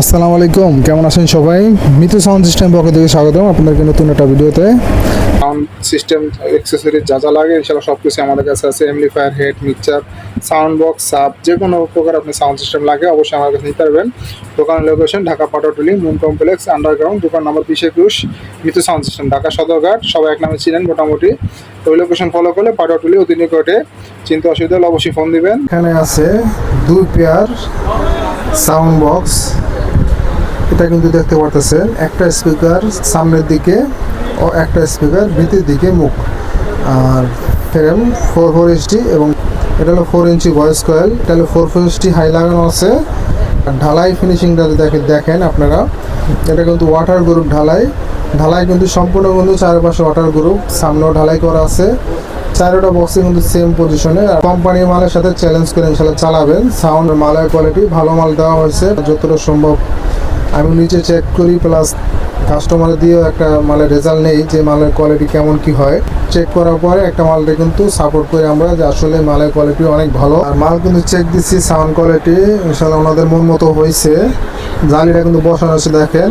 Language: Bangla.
আসসালামু আলাইকুম কেমন আছেন সবাই? মিতু সাউন্ড সিস্টেম পক্ষ থেকে স্বাগতম আপনাদেরকে নতুন একটা ভিডিওতে। সাউন্ড সিস্টেম অ্যাক্সেসরিজ যা যা লাগে ইনশাল্লাহ সব কিছু আমাদের কাছে আছে amplifier head mixture sound box sub যে কোনো প্রকার আপনি সাউন্ড সিস্টেম লাগে অবশ্যই আমার কাছে নিতে পারবেন। দোকানের location Dhaka Patuatuli moon complex underground দোকান নাম্বার বিশ একুশ মিতু সাউন্ড সিস্টেম ঢাকা সদরঘাট সবাই এক নামে চিনেন মোটামুটি। ওই লোকেশন ফলো করলে পাটাটুলি অতি নিকটে। চিন্তা অসুবিধা হলে অবশ্যই ফোন দিবেন। এখানে আছে দুই পেয়ার সাউন্ড বক্স এটা কিন্তু দেখতে পারতেছেন, একটা স্পিকার সামনের দিকে ও একটা স্পিকার ভিতরের দিকে মুখ। আর ফ্রেম ফোর ফোর এইচডি এবং এটা হলো ফোর ইঞ্চি ভয়েস কয়েল এটা হলো ফোর ফোর এইচডি হাই লাগানো আছে। ঢালাই ফিনিশিংটা দেখে দেখেন আপনারা, এটা কিন্তু ওয়াটার গ্রুপ ঢালাই। ঢালাই কিন্তু সম্পূর্ণ কিন্তু চারপাশে ওয়াটার গ্রুপ সামনেও ঢালাই করা আছে। চারোটা বক্সে কিন্তু সেম পজিশনে আর কোম্পানির মালের সাথে চ্যালেঞ্জ করে ইনশাল্লাহ চালাবেন। সাউন্ড মালের কোয়ালিটি ভালো মাল দেওয়া হয়েছে, যতটা সম্ভব। আমি নিচে চেক করি প্লাস কাস্টমার দিয়েও একটা মালের রেজাল্ট নেই যে মালের কোয়ালিটি কেমন কি হয়। চেক করার পরে একটা মালটা কিন্তু সাপোর্ট করি আমরা যে আসলে মালের কোয়ালিটি অনেক ভালো। আর মাল কিন্তু চেক দিচ্ছি সাউন্ড কোয়ালিটি ইনশাল্লাহ ওনাদের মন মতো হয়েছে জালিটা কিন্তু বসানো আছে দেখেন।